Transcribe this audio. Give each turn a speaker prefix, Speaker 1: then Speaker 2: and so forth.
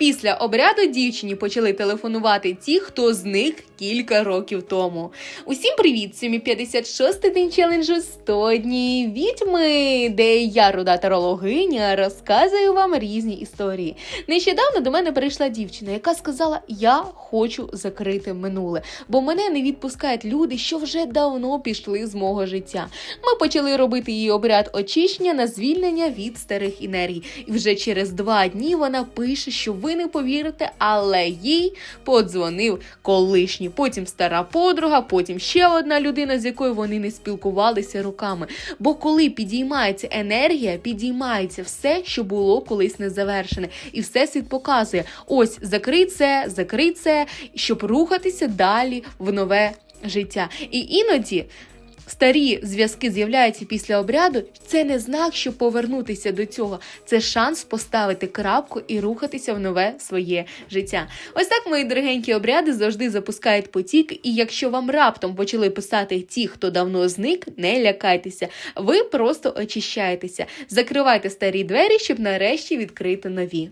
Speaker 1: після обряду дівчині почали телефонувати ті, хто зник кілька років тому. Усім привіт! Сьогодні 56 день челенджу 100 днів відьми, де я, руда тарологиня, розказую вам різні історії. Нещодавно до мене прийшла дівчина, яка сказала: Я хочу закрити минуле, бо мене не відпускають люди, що вже давно пішли з мого життя. Ми почали робити її обряд очищення на звільнення від старих енергій. І вже через два дні вона пише, що ви не повірите, але їй подзвонив колишній, потім стара подруга, потім ще одна людина, з якою вони не спілкувалися руками. Бо коли підіймається енергія, підіймається все, що було колись не завершене. І всесвіт показує: ось закрий це, закрий це, щоб рухатися далі в нове життя. І іноді. Старі зв'язки з'являються після обряду. Це не знак, щоб повернутися до цього. Це шанс поставити крапку і рухатися в нове своє життя. Ось так мої дорогенькі обряди завжди запускають потік. І якщо вам раптом почали писати ті, хто давно зник, не лякайтеся. Ви просто очищаєтеся. Закривайте старі двері, щоб нарешті відкрити нові.